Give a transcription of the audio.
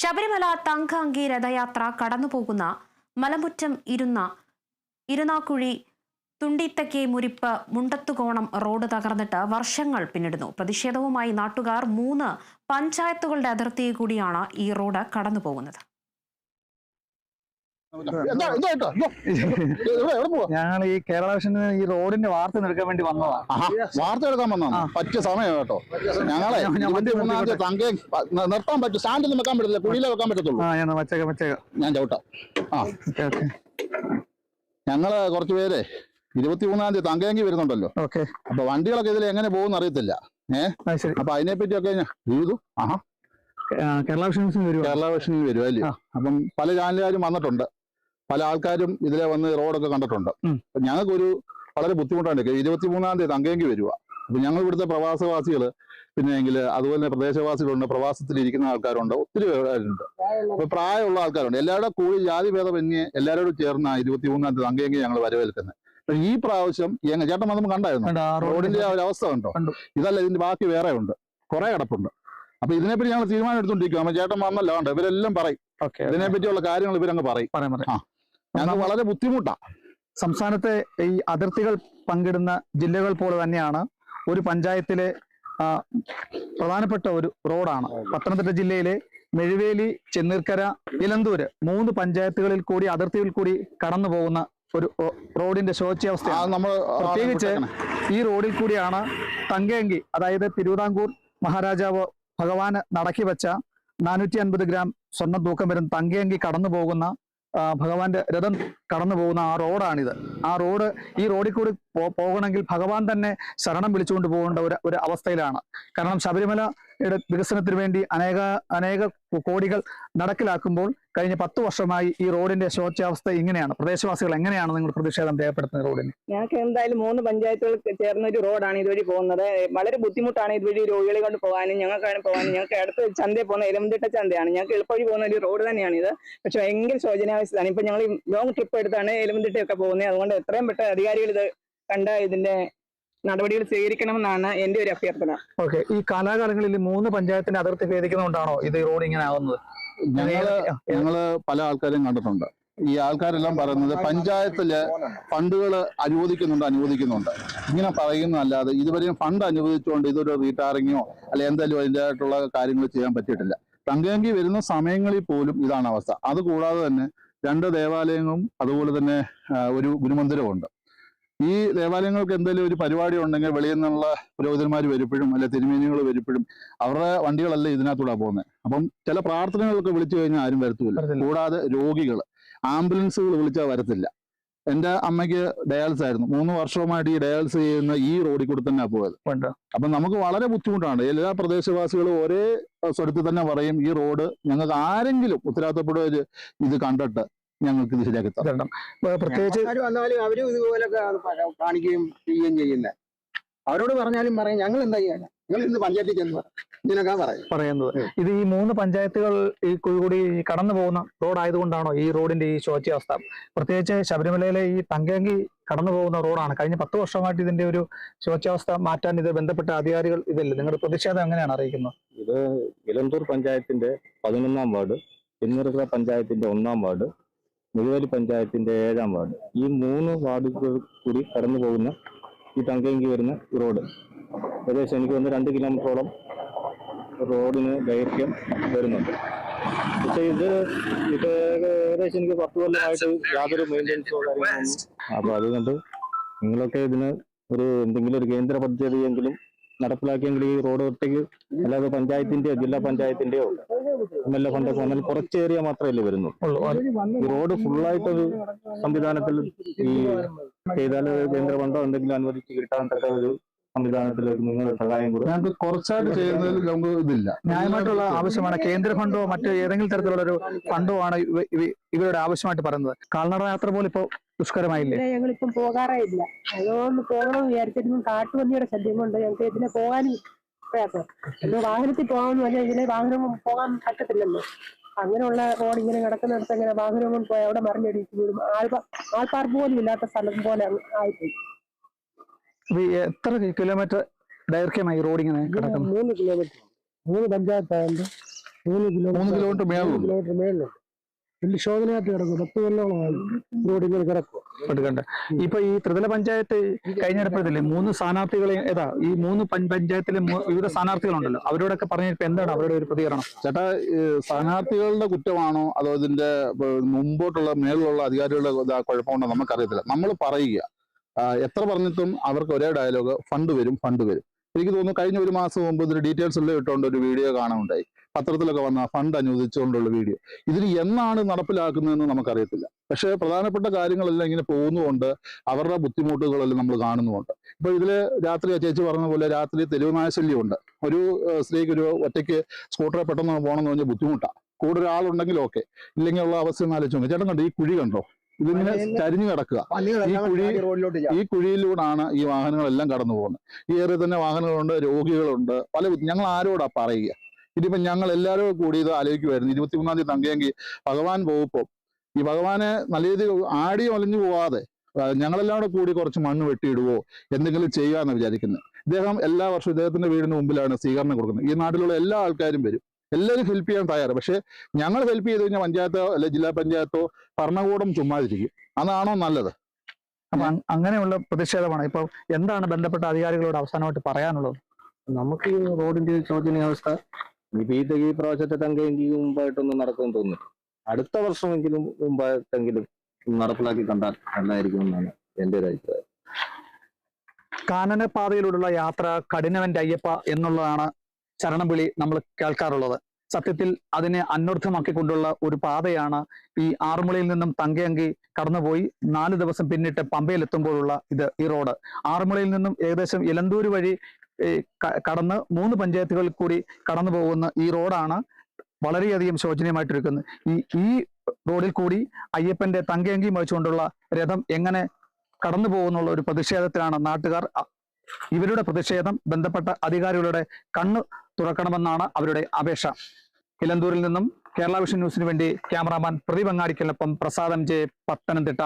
ശബരിമല തങ്കാങ്കി രഥയാത്ര കടന്നുപോകുന്ന മലമുറ്റം ഇരുന്ന ഇരുനാക്കുഴി തുണ്ടിത്തക്കെ മുരിപ്പ് മുണ്ടത്തുകോണം റോഡ് തകർന്നിട്ട് വർഷങ്ങൾ പിന്നിടുന്നു. പ്രതിഷേധവുമായി നാട്ടുകാർ മൂന്ന് പഞ്ചായത്തുകളുടെ അതിർത്തി കൂടിയാണ് ഈ റോഡ് കടന്നുപോകുന്നത്. ഞങ്ങൾ ഈ കേരള വിഷന് ഈ റോഡിന്റെ വാർത്ത എടുക്കാൻ വേണ്ടി വന്നതാണ് വാർത്ത എടുക്കാൻ വന്നതാണ്. പറ്റിയ സമയം കേട്ടോ. ഞങ്ങളെ തങ്കയും നിർത്താൻ പറ്റും. സ്റ്റാൻഡിൽ വെക്കാൻ പറ്റില്ല കുഴിയിലെ വെക്കാൻ പറ്റത്തുള്ളൂ. ഞാൻ വച്ചേക്കാം വച്ചേക്കാം. ഞാൻ ചവിട്ടാം. ആ. ഞങ്ങൾ കുറച്ച് പേര് ഇരുപത്തി മൂന്നാം തീയതി തങ്കയെങ്കിൽ വരുന്നുണ്ടല്ലോ. ഓക്കെ. അപ്പൊ വണ്ടികളൊക്കെ ഇതിൽ എങ്ങനെ പോകുന്ന അറിയത്തില്ല. ഏഹ് അപ്പൊ അതിനെ പറ്റിയൊക്കെ ചെയ്തു ആഹാ. ആ, കേരള വിഷൻ കേരള വിഷനിൽ വരും അല്ലേ? അപ്പം പല ചാനലുകാരും വന്നിട്ടുണ്ട്. പല ആൾക്കാരും ഇതിലെ വന്ന് റോഡൊക്കെ കണ്ടിട്ടുണ്ട്. ഞങ്ങൾക്ക് ഒരു ഞങ്ങൾക്കൊരു വളരെ ബുദ്ധിമുട്ടാണ് ഇരുപത്തി മൂന്നാം തീയതി അങ്കേങ്കി വരിക അപ്പൊ ഞങ്ങൾ ഇവിടുത്തെ പ്രവാസവാസികൾ പിന്നെ എങ്കിൽ അതുപോലെ തന്നെ പ്രദേശവാസികളുണ്ട് പ്രവാസത്തിൽ ഇരിക്കുന്ന ആൾക്കാരുണ്ട് ഒത്തിരി പേരുണ്ട്. അപ്പൊ പ്രായമുള്ള ആൾക്കാരുണ്ട്. എല്ലാവരുടെ കൂടി ജാതി ഭേദമന്യേ എല്ലാവരോടും ചേർന്ന ഇരുപത്തി മൂന്നാം തീയതി അങ്കേങ്കി ഞങ്ങൾ വരവേൽക്കുന്നത് ഈ പ്രാവശ്യം എങ്ങനെ ചേട്ടൻ വന്നപ്പോൾ കണ്ടായിരുന്നു? കണ്ടോ, ആ റോഡിന്റെ ആ ഒരു അവസ്ഥ കണ്ടോ? ഇതല്ല ഇതിന്റെ ബാക്കി വേറെ ഉണ്ട്. കുറെ കിടപ്പുണ്ട്. അപ്പൊ ഇതിനെപ്പറ്റി ഞങ്ങൾ തീരുമാനം എടുത്തോണ്ടിരിക്കും അപ്പൊ ചേട്ടൻ വന്നല്ലോ കണ്ടോ? ഇവരെല്ലാം പറയും. ഇതിനെപ്പറ്റിയുള്ള ഇതിനെ പറ്റിയുള്ള കാര്യങ്ങൾ ഇവരങ്ങ് പറയും. പറയാം ഞങ്ങൾക്ക് വളരെ ബുദ്ധിമുട്ടാ. സംസ്ഥാനത്തെ ഈ അതിർത്തികൾ പങ്കിടുന്ന ജില്ലകൾ പോലെ തന്നെയാണ് ഒരു പഞ്ചായത്തിലെ പ്രധാനപ്പെട്ട ഒരു റോഡാണ്. പത്തനംതിട്ട ജില്ലയിലെ മെഴുവേലി ചെന്നീർക്കര ഇലന്തൂര് മൂന്ന് പഞ്ചായത്തുകളിൽ കൂടി അതിർത്തിയിൽ കൂടി കടന്നു പോകുന്ന ഒരു റോഡിന്റെ ശോച്യാവസ്ഥയാണ്. നമ്മൾ പ്രത്യേകിച്ച് ഈ റോഡിൽ കൂടിയാണ് തങ്കയങ്കി അതായത് തിരുവിതാംകൂർ മഹാരാജാവ് ഭഗവാന് നടക്കി വെച്ച നാനൂറ്റി അൻപത് ഗ്രാം സ്വർണ തൂക്കം വരുന്ന തങ്കയങ്കി കടന്നു പോകുന്ന ഭഗവാന്റെ രഥം കടന്നു പോകുന്ന ആ റോഡാണിത് ആ റോഡ് ഈ റോഡിൽ കൂടി പോകണമെങ്കിൽ ഭഗവാൻ തന്നെ ശരണം വിളിച്ചുകൊണ്ട് പോകേണ്ട ഒരു ഒരു അവസ്ഥയിലാണ്. കാരണം ശബരിമലയുടെ വികസനത്തിന് വേണ്ടി അനേക അനേക കോടികൾ നടക്കിലാക്കുമ്പോൾ കഴിഞ്ഞ പത്ത് വർഷമായി ഈ റോഡിന്റെ ശോച്യാവസ്ഥ ഇങ്ങനെയാണ്. പ്രദേശവാസികൾ എങ്ങനെയാണ് നിങ്ങൾ പ്രതിഷേധം രേഖപ്പെടുത്തുന്നത് റോഡിന്? ഞങ്ങൾക്ക് എന്തായാലും മൂന്ന് പഞ്ചായത്തുകൾ ചേർന്ന ഒരു റോഡാണ് ഇതുവഴി പോകുന്നത്. വളരെ ബുദ്ധിമുട്ടാണ് ഇതുവഴി രോഗികളെ കൊണ്ട് പോകാനും ഞങ്ങൾക്കാണ് പോകാനും. ഞങ്ങൾക്ക് അടുത്ത് ചന്തയിൽ പോകുന്ന എലമന്തിട്ട ചന്തയാണ്. ഞങ്ങൾക്ക് എളുപ്പവഴി പോകുന്ന ഒരു റോഡ് തന്നെയാണ് ഇത്. പക്ഷെ ഭയങ്കര ശോചനാവസ്ഥയാണ് ഇപ്പൊ ഞങ്ങൾ ലോങ് ട്രിപ്പ് എടുത്താണ് എലമന്തിട്ടയൊക്കെ പോകുന്നത്. അതുകൊണ്ട് എത്രയും പെട്ടെന്ന് അധികാരികൾ ഇത് കണ്ട ഇതിന്റെ നടപടികൾ സ്വീകരിക്കണമെന്നാണ് എന്റെ ഒരു അഭ്യർത്ഥന. ഓക്കെ ഈ കാലാകാലങ്ങളിൽ മൂന്ന് പഞ്ചായത്തിന്റെ അതിർത്തി ഭേദിക്കുന്നതുകൊണ്ടാണോ ഇത് ഈ റോഡ് ഇങ്ങനെ ആവുന്നത് ഞങ്ങൾ ഞങ്ങൾ പല ആൾക്കാരെയും കണ്ടിട്ടുണ്ട്. ഈ ആൾക്കാരെല്ലാം പറയുന്നത് പഞ്ചായത്തിൽ ഫണ്ടുകൾ അനുവദിക്കുന്നുണ്ട് അനുവദിക്കുന്നുണ്ട്. ഇങ്ങനെ പറയുന്നതല്ലാതെ ഇതുവരെയും ഫണ്ട് അനുവദിച്ചുകൊണ്ട് ഇതൊരു റീടാറിങ്ങോ അല്ലെ എന്തായാലും അതിന്റെതായിട്ടുള്ള കാര്യങ്ങൾ ചെയ്യാൻ പറ്റിയിട്ടില്ല. തങ്കയങ്കി വരുന്ന സമയങ്ങളിൽ പോലും ഇതാണ് അവസ്ഥ. അതുകൂടാതെ തന്നെ രണ്ട് ദേവാലയങ്ങളും അതുപോലെ തന്നെ ഒരു ഒരു ഗുരുമന്ദിരമുണ്ട് ഈ ദേവാലയങ്ങൾക്ക് എന്തെങ്കിലും ഒരു പരിപാടി ഉണ്ടെങ്കിൽ വെളിയിൽ നിന്നുള്ള പുരോഹിതന്മാർ വരുമ്പോഴും അല്ലെ തിരുമേനികൾ വരുമ്പോഴും അവരുടെ വണ്ടികളല്ല ഇതിനകത്തൂടെ പോകുന്നത് അപ്പം ചില പ്രാർത്ഥനകളൊക്കെ വിളിച്ചു കഴിഞ്ഞാൽ ആരും വരത്തില്ല. കൂടാതെ രോഗികൾ ആംബുലൻസുകൾ വിളിച്ചാൽ വരത്തില്ല. എന്റെ അമ്മയ്ക്ക് ഡയാലിസ് ആയിരുന്നു. മൂന്ന് വർഷവുമായിട്ട് ഈ ഡയാലിസ് ചെയ്യുന്ന ഈ റോഡിൽ കൂടി തന്നെ പോയത്. അപ്പൊ നമുക്ക് വളരെ ബുദ്ധിമുട്ടാണ്. എല്ലാ പ്രദേശവാസികളും ഒരേ സ്വരത്തിൽ തന്നെ പറയും ഈ റോഡ് ഞങ്ങൾക്ക് ആരെങ്കിലും ഉത്തരവാദിത്തപ്പെടുക ഇത് കണ്ടിട്ട് ഞങ്ങൾക്ക് ഇത് ശരിയാക്കി തരണം. പ്രത്യേകിച്ച് വന്നാലും അവരും പ- കാണിക്കുകയും ചെയ്യുകയും ചെയ്യുന്നത് അവരോട് പറഞ്ഞാലും പറയാം ഞങ്ങൾ എന്താ ചെയ്യാൻ നിങ്ങൾ ഇന്ന് പഞ്ചായത്തിൽ ചെന്ന് പറയും. പറയുന്നത്. ഇത് ഈ മൂന്ന് പഞ്ചായത്തുകൾ ഈ കുഴികൂടി കടന്നു പോകുന്ന റോഡ് ആയതുകൊണ്ടാണോ ഈ റോഡിന്റെ ഈ ശോച്യാവസ്ഥ പ്രത്യേകിച്ച് ശബരിമലയിലെ ഈ തങ്കേങ്കി കടന്നു പോകുന്ന റോഡാണ്. കഴിഞ്ഞ പത്ത് വർഷമായിട്ട് ഇതിന്റെ ഒരു ശോച്യാവസ്ഥ മാറ്റാൻ ഇത് ബന്ധപ്പെട്ട അധികാരികൾ ഇതില്ല? നിങ്ങളുടെ പ്രതിഷേധം എങ്ങനെയാണ് അറിയിക്കുന്നത്? ഇത് ഇലന്തൂർ പഞ്ചായത്തിന്റെ പതിനൊന്നാം വാർഡ് പിന്നീട് പഞ്ചായത്തിന്റെ ഒന്നാം വാർഡ് മുഴുവലി പഞ്ചായത്തിന്റെ ഏഴാം വാർഡ്. ഈ മൂന്ന് വാർഡുകൾ കൂടി കടന്നു പോകുന്ന ഈ തങ്കയങ്കി വരുന്ന റോഡ്. ഏകദേശം എനിക്ക് വന്ന് രണ്ട് കിലോമീറ്ററോളം റോഡിന് ദൈർഘ്യം വരുന്നുണ്ട്. പക്ഷെ ഇത് ഇത് ഏകദേശം എനിക്ക് പത്ത് കൊല്ലമായിട്ട് യാതൊരു മെയിന്റെനൻസോ കാര്യങ്ങളൊന്നും അപ്പൊ അതുകൊണ്ട് നിങ്ങളൊക്കെ ഇതിന് ഒരു എന്തെങ്കിലും ഒരു കേന്ദ്ര പദ്ധതിയെങ്കിലും നടപ്പിലാക്കിയെങ്കിൽ ഈ റോഡ് ഒറ്റയ്ക്ക് അല്ലാതെ പഞ്ചായത്തിന്റെയോ ജില്ലാ പഞ്ചായത്തിന്റെയോ എം എൽ എ ഫണ്ടൊക്കെ വന്നാൽ കുറച്ച് ഏരിയ മാത്രമല്ലേ വരുന്നു? ഈ റോഡ് ഫുള്ളായിട്ടൊരു സംവിധാനത്തിൽ ഈ ചെയ്താൽ കേന്ദ്ര ഫണ്ടോ എന്തെങ്കിലും അനുവദിച്ച് കിട്ടാൻ തക്ക ഒരു സംവിധാനത്തിലേക്ക് നിങ്ങളുടെ സഹായം കൂടെ. ഞങ്ങൾക്ക് കുറച്ചായിട്ട് ചെയ്യുന്നതിൽ നമുക്ക് ഇതില്ല. ന്യായമായിട്ടുള്ള ആവശ്യമാണ്. കേന്ദ്ര ഫണ്ടോ മറ്റു ഏതെങ്കിലും തരത്തിലുള്ള ഒരു ഫണ്ടോ ആണ് ഇവ- ഇവ- ഇവരുടെ ആവശ്യമായിട്ട് പറയുന്നത്. കാൽനട യാത്ര പോലും ഇപ്പോൾ ദുഷ്കരമായില്ലേ? ഞങ്ങൾ ഞങ്ങളിപ്പം പോകാറേ ഇല്ല അതുകൊണ്ട് പോകണം വിചാരിച്ചിരുന്നു കാട്ടുപന്നിയുടെ ശല്യം കൊണ്ട് ഞങ്ങൾക്ക് ഇതിനെ പോകാനും പ്രയാസം ഇന്ന് വാഹനത്തിൽ പോകാമെന്ന് പറഞ്ഞാൽ ഇതിലെ വാഹനം പോകാൻ പറ്റത്തില്ലല്ലോ. അങ്ങനെയുള്ള റോഡ് ഇങ്ങനെ കിടക്കുന്നിടത്ത് ഇങ്ങനെ വാഹനം കൊണ്ട് പോയി അവിടെ മറിഞ്ഞടിച്ച് വീടും ആൾക്കാർ ആൾപ്പാർപ്പ് പോലും ഇല്ലാത്ത സ്ഥലം പോലെ ആയിപ്പോയി. എത്ര കിലോമീറ്റർ ദൈർഘ്യമായി ഈ റോഡ് ഇങ്ങനെ കിടക്കുന്നത് മൂന്ന് കിലോമീറ്റർ മൂന്ന് പഞ്ചായത്തായത് മൂന്ന് മൂന്ന് കിലോമീറ്റർ കിലോമീറ്റർ മേളിലുണ്ട്. വലിയ ശോധനയായിട്ട് കിടക്കും പത്ത് കൊല്ലങ്ങളാണ് റോഡ് ഇങ്ങനെ കിടക്കും എടുക്കണ്ട. ഇപ്പൊ ഈ ത്രിതല പഞ്ചായത്ത് കഴിഞ്ഞെടുപ്പത്തില്ലേ മൂന്ന് സ്ഥാനാർത്ഥികളെ ഏതാ ഈ മൂന്ന് പഞ്ച് പഞ്ചായത്തിലെ മൂ- വിവിധ സ്ഥാനാർത്ഥികളുണ്ടല്ലോ. അവരോടൊക്കെ പറഞ്ഞിട്ട് എന്താണ് അവരുടെ ഒരു പ്രതികരണം? ചേട്ടാ ഈ സ്ഥാനാർത്ഥികളുടെ കുറ്റമാണോ അതോ ഇതിന്റെ മുമ്പോട്ടുള്ള മേളിലുള്ള അധികാരികളുടെ ഇതാ കുഴപ്പമുണ്ടോ? നമുക്കറിയത്തില്ല നമ്മൾ പറയുക. എത്ര പറഞ്ഞിട്ടും അവർക്ക് ഒരേ ഡയലോഗ് ഫണ്ട് വരും ഫണ്ട് വരും. എനിക്ക് തോന്നുന്നു കഴിഞ്ഞ ഒരു മാസം മുമ്പ് ഇതിന് ഡീറ്റെയിൽസ് എല്ലാം ഇട്ടുകൊണ്ട് ഒരു വീഡിയോ കാണാനുണ്ടായി. പത്രത്തിലൊക്കെ വന്ന ഫണ്ട് അനുവദിച്ചുകൊണ്ടുള്ള വീഡിയോ ഇതിന് എന്നാണ് നടപ്പിലാക്കുന്നതെന്ന് നമുക്കറിയത്തില്ല. പക്ഷേ പ്രധാനപ്പെട്ട കാര്യങ്ങളെല്ലാം ഇങ്ങനെ പോകുന്നതുകൊണ്ട് അവരുടെ ബുദ്ധിമുട്ടുകളെല്ലാം നമ്മൾ കാണുന്നുമുണ്ട്. ഇപ്പൊ ഇതിൽ രാത്രി ചേച്ചി പറഞ്ഞ പോലെ രാത്രി തെരുവുനായ ശല്യമുണ്ട് ഒരു സ്ത്രീക്ക് ഒരു ഒറ്റയ്ക്ക് സ്കൂട്ടറിൽ പെട്ടെന്ന് പോകണമെന്ന് പറഞ്ഞാൽ ബുദ്ധിമുട്ടാണ് കൂടെ ഒരാളുണ്ടെങ്കിൽ ഓക്കെ ഇല്ലെങ്കിൽ ഉള്ള അവസ്ഥ ഒന്ന് ആലോചിച്ച് ചേട്ടൻ കണ്ടോ ഈ കുഴി കണ്ടോ? ഇതിങ്ങനെ ചരിഞ്ഞു കിടക്കുക. ഈ കുഴി-. ഈ കുഴിയിലൂടാണ് ഈ വാഹനങ്ങളെല്ലാം കടന്നു പോകുന്നത്. ഈ ഏറിയ തന്നെ വാഹനങ്ങളുണ്ട് രോഗികളുണ്ട് പല ഞങ്ങൾ ആരോടാ പറയുക? ഇനിയിപ്പം ഞങ്ങൾ എല്ലാവരും കൂടി ഇത് ആലോചിക്കുമായിരുന്നു ഇരുപത്തിമൂന്നാം തീയതി തങ്കയെങ്കിൽ ഭഗവാൻ പോകുമ്പോൾ ഈ ഭഗവാനെ നല്ല രീതിയിൽ ആടി ഒലഞ്ഞു പോവാതെ ഞങ്ങളെല്ലാം കൂടെ കൂടി കുറച്ച് മണ്ണ് വെട്ടിയിടുവോ എന്തെങ്കിലും ചെയ്യുക എന്ന് വിചാരിക്കുന്നത്. ഇദ്ദേഹം എല്ലാ വർഷവും ഇദ്ദേഹത്തിന്റെ വീടിന് മുമ്പിലാണ് സ്വീകരണം കൊടുക്കുന്നത്. ഈ നാട്ടിലുള്ള എല്ലാ ആൾക്കാരും വരും. എല്ലാവരും ഹെൽപ്പ് ചെയ്യാൻ തയ്യാറ്. പക്ഷേ ഞങ്ങൾ ഹെൽപ്പ് ചെയ്ത് കഴിഞ്ഞാൽ പഞ്ചായത്തോ അല്ലെ ജില്ലാ പഞ്ചായത്തോ ഭരണകൂടം ചുമ്മാതിരിക്കും. അതാണോ നല്ലത്? അപ്പൊ അങ്ങനെയുള്ള പ്രതിഷേധമാണ്. ഇപ്പൊ എന്താണ് ബന്ധപ്പെട്ട അധികാരികളോട് അവസാനമായിട്ട് പറയാനുള്ളത്? നമുക്ക് ഈ റോഡിന്റെ ശോചനീയാവസ്ഥ ഇനിയിപ്പോ ഈ ഈ പ്രാവശ്യത്തെ തങ്കയെങ്കിൽ മുമ്പായിട്ടൊന്നും നടക്കുമെന്ന് തോന്നുന്നു അടുത്ത വർഷമെങ്കിലും മുമ്പായിട്ടെങ്കിലും നടപ്പിലാക്കി കണ്ടാൽ നല്ലതായിരിക്കും എന്നാണ് എന്റെ ഒരു അഭിപ്രായം. കാനനപാതയിലൂടെയുള്ള യാത്ര കഠിനവന്റെ അയ്യപ്പ എന്നുള്ളതാണ് ചരണവിളി നമ്മൾ കേൾക്കാറുള്ളത്. സത്യത്തിൽ അതിനെ അന്വർത്ഥമാക്കിക്കൊണ്ടുള്ള ഒരു പാതയാണ് ഈ ആറുമുളയിൽ നിന്നും തങ്കയങ്കി കടന്നുപോയി നാല് ദിവസം പിന്നിട്ട് പമ്പയിലെത്തുമ്പോഴുള്ള ഇത് ഈ റോഡ്. ആറുമുളയിൽ നിന്നും ഏകദേശം ഇലന്തൂര് വഴി കടന്ന് മൂന്ന് പഞ്ചായത്തുകളിൽ കൂടി കടന്നു പോകുന്ന ഈ റോഡാണ് വളരെയധികം ശോചനീയമായിട്ടിരിക്കുന്നത്. ഈ ഈ റോഡിൽ കൂടി അയ്യപ്പന്റെ തങ്കയങ്കി വഹിച്ചുകൊണ്ടുള്ള രഥം എങ്ങനെ കടന്നു പോകുന്നുള്ള ഒരു പ്രതിഷേധത്തിലാണ് നാട്ടുകാർ ഇവരുടെ പ്രതിഷേധം ബന്ധപ്പെട്ട അധികാരികളുടെ കണ്ണ് തുറക്കണമെന്നാണ് അവരുടെ അപേക്ഷ. ഇലന്തൂരിൽ നിന്നും കേരള വിഷൻ ന്യൂസിനു വേണ്ടി ക്യാമറാമാൻ പ്രദീപ് അങ്ങാടിക്കലിനൊപ്പം പ്രസാദം ജെ പത്തനംതിട്ട.